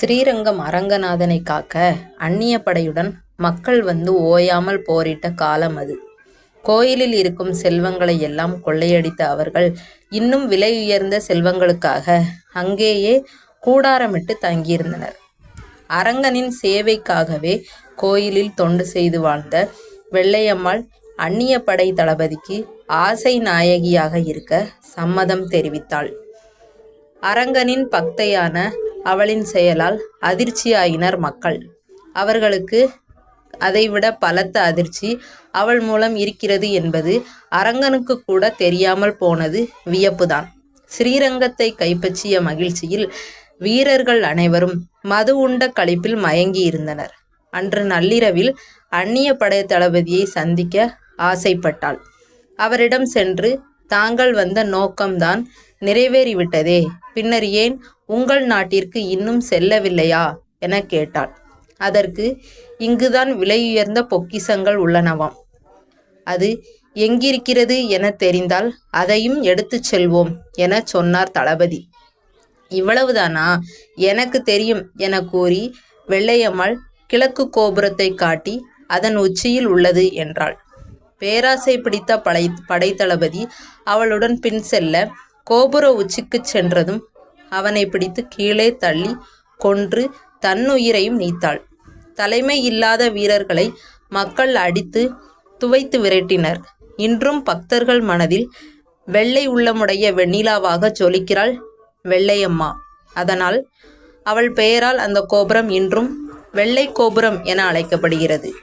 ஸ்ரீரங்கம் அரங்கநாதனை காக்க அந்நிய படையுடன் மக்கள் வந்து ஓயாமல் போரிட்ட காலம் அது. கோயிலில் இருக்கும் செல்வங்களை எல்லாம் கொள்ளையடித்த அவர்கள் இன்னும் விலை உயர்ந்த செல்வங்களுக்காக அங்கேயே கூடாரமிட்டு தங்கியிருந்தனர். அரங்கனின் சேவைக்காகவே கோயிலில் தொண்டு செய்து வாழ்ந்த வெள்ளையம்மாள் அந்நிய படை தளபதிக்கு ஆசை நாயகியாக இருக்க சம்மதம் தெரிவித்தாள். அரங்கனின் பக்தையான அவளின் செயலால் அதிர்ச்சியாயினர் மக்கள். அவர்களுக்கு அதைவிட பலத்த அதிர்ச்சி அவள் மூலம் இருக்கிறது என்பது அரங்கனுக்கு கூட தெரியாமல் போனது வியப்புதான். ஸ்ரீரங்கத்தை கைப்பற்றிய மகிழ்ச்சியில் வீரர்கள் அனைவரும் மது உண்ட களிப்பில் மயங்கியிருந்தனர். அன்று நள்ளிரவில் அந்நிய படை தளபதியை சந்திக்க ஆசைப்பட்டாள். அவரிடம் சென்று தாங்கள் வந்த நோக்கம்தான் நிறைவேறிவிட்டதே பின்னர் ஏன் உங்கள் நாட்டிற்கு இன்னும் செல்லவில்லையா என கேட்டாள். அதற்கு இங்குதான் விலையுயர்ந்த பொக்கிஷங்கள் உள்ளனவாம். அது எங்கிருக்கிறது என தெரிந்தால் அதையும் எடுத்துச் செல்வோம் என சொன்னார் தளபதி. இவ்வளவுதானா எனக்கு தெரியும் என கூறி வெள்ளையம்மாள் கிழக்கு கோபுரத்தை காட்டி அதன் உச்சியில் உள்ளது என்றாள். பேராசை பிடித்த படை படைத்தளபதி அவளுடன் பின் செல்ல கோபுர உச்சிக்குச் சென்றதும் அவனை பிடித்து கீழே தள்ளி கொன்று தன்னுயிரையும் நீத்தாள். தலைமை இல்லாத வீரர்களை மக்கள் அடித்து துவைத்து விரட்டினர். இன்றும் பக்தர்கள் மனதில் வெள்ளை உள்ளமுடைய வெண்ணிலாவாகச் ஜொலிக்கிறாள் வெள்ளையம்மா. அதனால் அவள் பெயரால் அந்த கோபுரம் இன்றும் வெள்ளைக் கோபுரம் என அழைக்கப்படுகிறது.